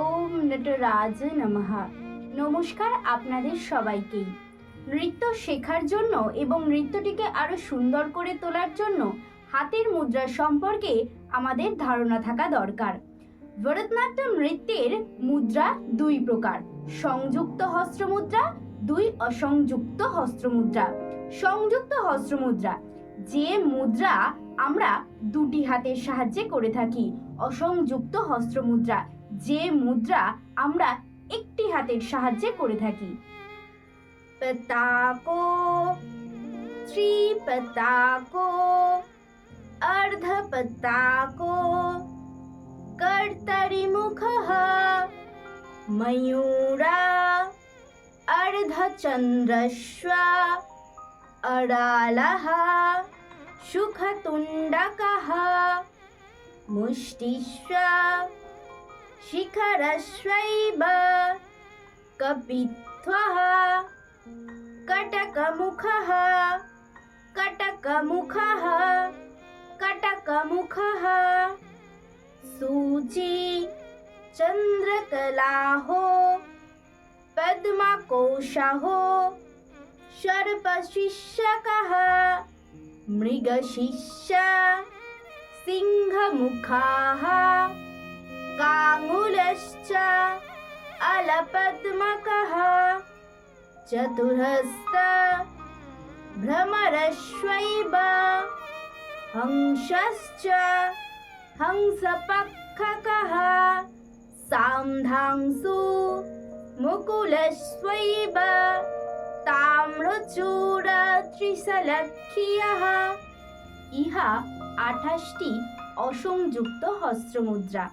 ওম নটরাজ নমহা নমস্কার আপনাদের সবাইকেই। নৃত্য শেখার জন্য এবং নৃত্যটিকে আরও সুন্দর করে তোলার জন্য হাতের মুদ্রা সম্পর্কে আমাদের ধারণা থাকা দরকার। ভরতনাট্যম নৃত্যের মুদ্রা দুই প্রকার, সংযুক্ত হস্ত্রমুদ্রা, দুই অসংযুক্ত হস্ত্রমুদ্রা। সংযুক্ত হস্ত্রমুদ্রা, যে মুদ্রা আমরা দুটি হাতের সাহায্যে করে থাকি, অসংযুক্ত হস্ত্রমুদ্রা। যে মুদ্রা আমরা একটি হাতের সাহায্যে করে থাকি পতাকো ত্রিপতাকো अर्धपताको कर्तरिमुखः मयूरा अर्धचन्द्रश्वा अडालः सुखतुण्डकः मुष्टिश्वा शिखरश्वैव। कपित्वः कटकमुखः। कटकमुखः। कटकमुखः। सूची। चन्द्रकलाहो। पद्मकोशहो सर्पशिष्यकः। मृगशिष्य। सिंहमुखाः। काङ्गुलश्च अलपद्मकः चतुरस्त भ्रमरश्वैव हंसश्च हंसपक्षकः सान्धांसु मुकुलस्वैव তাম্রচূড় ত্রিশালক্ষিয়ः ইহা আঠাশটি অসংযুক্ত হস্ত্রমুদ্রা